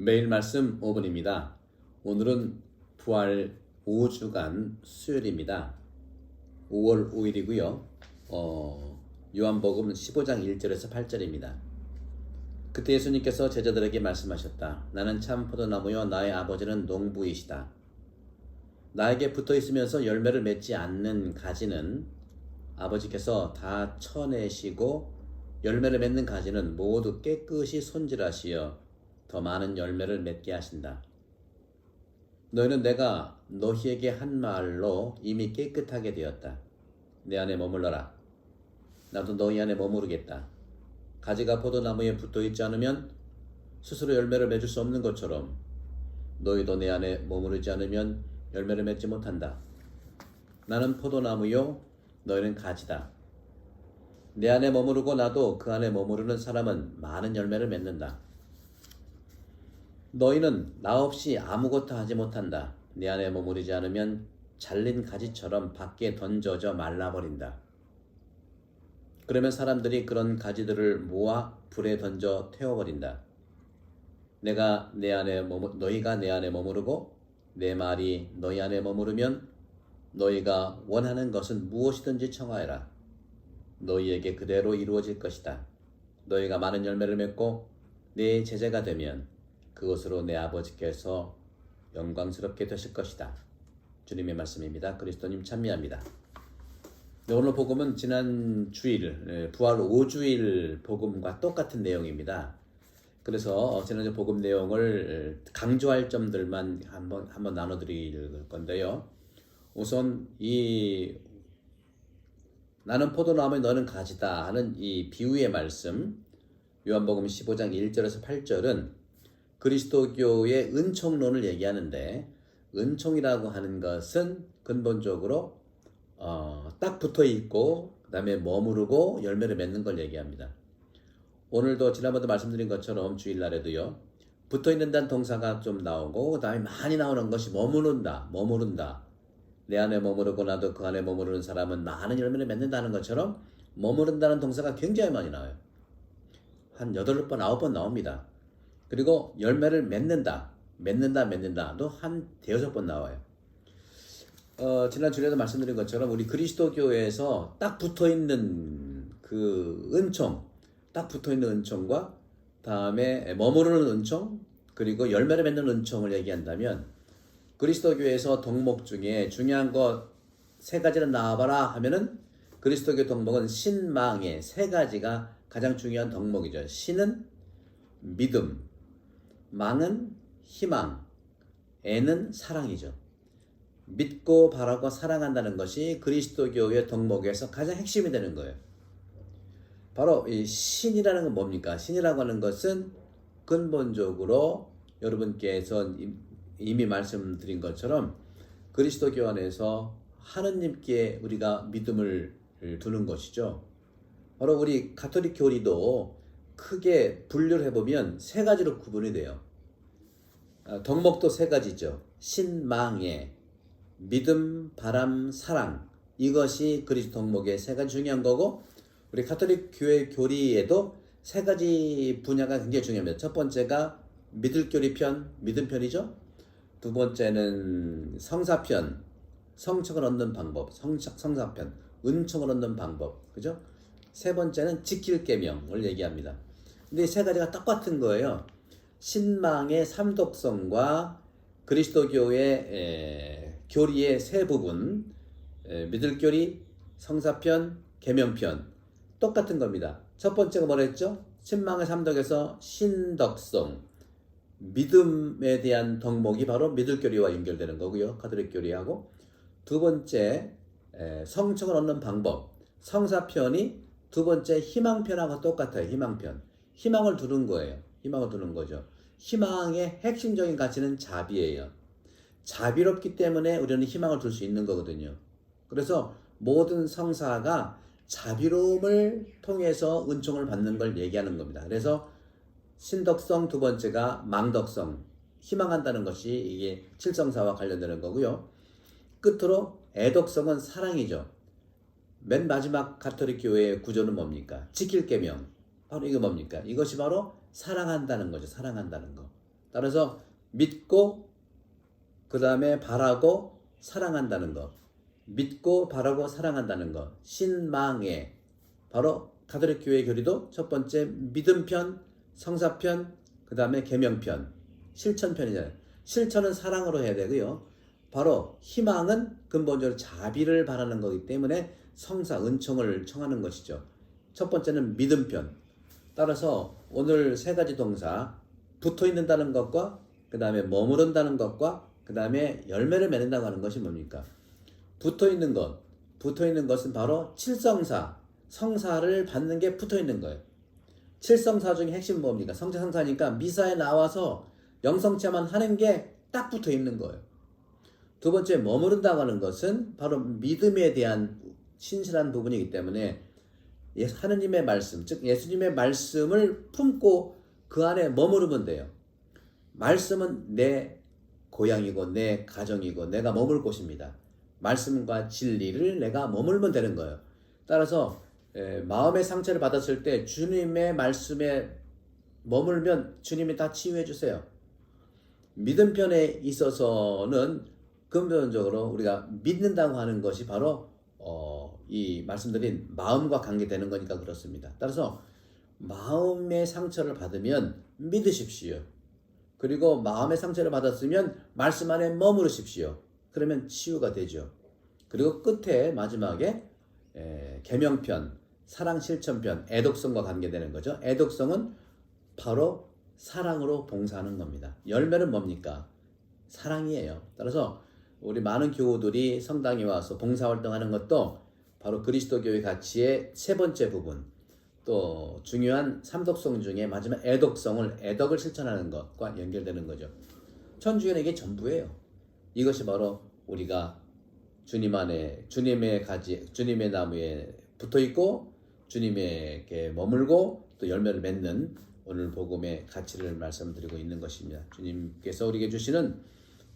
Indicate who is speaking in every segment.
Speaker 1: 매일 말씀 5분입니다. 오늘은 부활 5주간 수요일입니다. 5월 5일이고요. 어, 요한복음 15장 1절에서 8절입니다. 그때 예수님께서 제자들에게 말씀하셨다. 나는 참 포도나무요 나의 아버지는 농부이시다. 나에게 붙어 있으면서 열매를 맺지 않는 가지는 아버지께서 다 쳐내시고 열매를 맺는 가지는 모두 깨끗이 손질하시어 더 많은 열매를 맺게 하신다. 너희는 내가 너희에게 한 말로 이미 깨끗하게 되었다. 내 안에 머물러라. 나도 너희 안에 머무르겠다. 가지가 포도나무에 붙어 있지 않으면 스스로 열매를 맺을 수 없는 것처럼 너희도 내 안에 머무르지 않으면 열매를 맺지 못한다. 나는 포도나무요, 너희는 가지다. 내 안에 머무르고 나도 그 안에 머무르는 사람은 많은 열매를 맺는다. 너희는 나 없이 아무것도 하지 못한다. 내 안에 머무르지 않으면 잘린 가지처럼 밖에 던져져 말라버린다. 그러면 사람들이 그런 가지들을 모아 불에 던져 태워버린다. 내가 내 안에 머무, 너희가 내 안에 머무르고 내 말이 너희 안에 머무르면 너희가 원하는 것은 무엇이든지 청하여라. 너희에게 그대로 이루어질 것이다. 너희가 많은 열매를 맺고 내 제자가 되면 그것으로 내 아버지께서 영광스럽게 되실 것이다. 주님의 말씀입니다. 그리스도님 찬미합니다. 네, 오늘 복음은 지난 주일 예, 부활 5주일 복음과 똑같은 내용입니다. 그래서 지난주 복음 내용을 강조할 점들만 한번 한번 나눠드릴 건데요. 우선 이 나는 포도나무에 너는 가지다 하는 이 비유의 말씀 요한복음 15장 1절에서 8절은 그리스도교의 은총론을 얘기하는데 은총이라고 하는 것은 근본적으로 어, 딱 붙어 있고 그 다음에 머무르고 열매를 맺는 걸 얘기합니다. 오늘도 지난번에 말씀드린 것처럼 주일날에도요 붙어 있는다는 동사가 좀 나오고 그 다음에 많이 나오는 것이 머무른다, 머무른다. 내 안에 머무르고 나도 그 안에 머무르는 사람은 많은 열매를 맺는다는 것처럼 머무른다는 동사가 굉장히 많이 나와요. 한 8번, 9번 나옵니다. 그리고 열매를 맺는다, 맺는다, 맺는다도 한 대여섯 번 나와요. 어, 지난 주에도 말씀드린 것처럼 우리 그리스도 교회에서 딱 붙어 있는 그 은총, 딱 붙어 있는 은총과 다음에 머무르는 은총, 그리고 열매를 맺는 은총을 얘기한다면 그리스도 교회에서 덕목 중에 중요한 것 세 가지를 나와봐라 하면은 그리스도교 덕목은 신망의 세 가지가 가장 중요한 덕목이죠. 신은 믿음, 망은 희망, 애는 사랑이죠. 믿고 바라고 사랑한다는 것이 그리스도교의 덕목에서 가장 핵심이 되는 거예요. 바로 이 신이라는 건 뭡니까? 신이라고 하는 것은 근본적으로 여러분께서 이미 말씀드린 것처럼 그리스도교 안에서 하느님께 우리가 믿음을 두는 것이죠. 바로 우리 가톨릭 교리도 크게 분류를 해보면 세 가지로 구분이 돼요. 아, 덕목도 세 가지죠. 신망의 믿음, 바람, 사랑 이것이 그리스도 덕목의 세 가지 중요한 거고 우리 가톨릭 교회 교리에도 세 가지 분야가 굉장히 중요합니다. 첫 번째가 믿을 교리 편, 믿음 편이죠. 두 번째는 성사 편, 성청을 얻는 방법, 성, 성사 편, 은총을 얻는 방법, 그죠? 세 번째는 지킬 계명을 얘기합니다. 근데 이세 가지가 똑같은 거예요. 신망의 삼독성과 그리스도교의 에, 교리의 세 부분, 에, 믿을 교리, 성사편, 계명편 똑같은 겁니다. 첫 번째가 뭐랬죠? 신망의 삼덕에서 신덕성, 믿음에 대한 덕목이 바로 믿을 교리와 연결되는 거고요. 카톨릭 교리하고 두 번째 에, 성청을 얻는 방법, 성사편이 두 번째 희망편하고 똑같아요. 희망편. 희망을 두는 거예요. 희망을 두는 거죠. 희망의 핵심적인 가치는 자비예요. 자비롭기 때문에 우리는 희망을 둘 수 있는 거거든요. 그래서 모든 성사가 자비로움을 통해서 은총을 받는 걸 얘기하는 겁니다. 그래서 신덕성 두 번째가 망덕성, 희망한다는 것이 이게 칠성사와 관련되는 거고요. 끝으로 애덕성은 사랑이죠. 맨 마지막 가톨릭 교회의 구조는 뭡니까? 지킬 계명. 바로 이거 뭡니까? 이것이 바로 사랑한다는 거죠. 사랑한다는 거. 따라서 믿고 그 다음에 바라고 사랑한다는 것. 믿고 바라고 사랑한다는 것. 신망에 바로 가톨릭 교회 교리도 첫 번째 믿음편, 성사편, 그 다음에 계명편, 실천편이잖아요. 실천은 사랑으로 해야 되고요. 바로 희망은 근본적으로 자비를 바라는 거기 때문에 성사, 은총을 청하는 것이죠. 첫 번째는 믿음편. 따라서 오늘 세 가지 동사 붙어 있는다는 것과 그 다음에 머무른다는 것과 그 다음에 열매를 맺는다고 하는 것이 뭡니까? 붙어 있는 것, 붙어 있는 것은 바로 칠성사, 성사를 받는 게 붙어 있는 거예요. 칠성사 중에 핵심 뭡니까? 성체 성사니까 미사에 나와서 영성체만 하는 게 딱 붙어 있는 거예요. 두 번째 머무른다고 하는 것은 바로 믿음에 대한 신실한 부분이기 때문에 예- 하느님의 말씀, 즉 예수님의 말씀을 품고 그 안에 머무르면 돼요. 말씀은 내 고향이고 내 가정이고 내가 머물 곳입니다. 말씀과 진리를 내가 머물면 되는 거예요. 따라서 에, 마음의 상처를 받았을 때 주님의 말씀에 머물면 주님이 다 치유해 주세요. 믿음 편에 있어서는 근본적으로 우리가 믿는다고 하는 것이 바로 어, 이 말씀드린 마음과 관계되는 거니까 그렇습니다. 따라서 마음의 상처를 받으면 믿으십시오. 그리고 마음의 상처를 받았으면 말씀 안에 머무르십시오. 그러면 치유가 되죠. 그리고 끝에 마지막에 에, 계명편, 사랑 실천편, 애독성과 관계되는 거죠. 애독성은 바로 사랑으로 봉사하는 겁니다. 열매는 뭡니까? 사랑이에요. 따라서 우리 많은 교우들이 성당에 와서 봉사활동하는 것도 바로 그리스도 교회 가치의 세 번째 부분, 또 중요한 삼독성 중에 마지막 애독성을 애덕을 실천하는 것과 연결되는 거죠. 천주교는 이게 전부예요. 이것이 바로 우리가 주님 안에 주님의 가지 주님의 나무에 붙어 있고 주님에게 머물고 또 열매를 맺는 오늘 복음의 가치를 말씀드리고 있는 것입니다. 주님께서 우리에게 주시는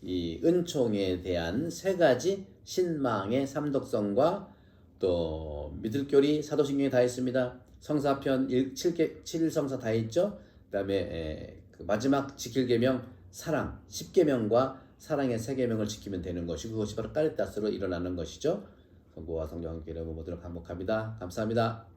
Speaker 1: 이 은총에 대한 세 가지 신망의 삼독성과 또 믿을교리 사도신경에 다 있습니다. 성사편 7개 7성사 다 있죠. 그다음에 에, 그 마지막 지킬 계명 사랑 10계명과 사랑의 세 계명을 지키면 되는 것이고 그것이 바로 까리타스로 일어나는 것이죠. 성부와 성령 함께 이름으로 모두를 반복합니다. 감사합니다.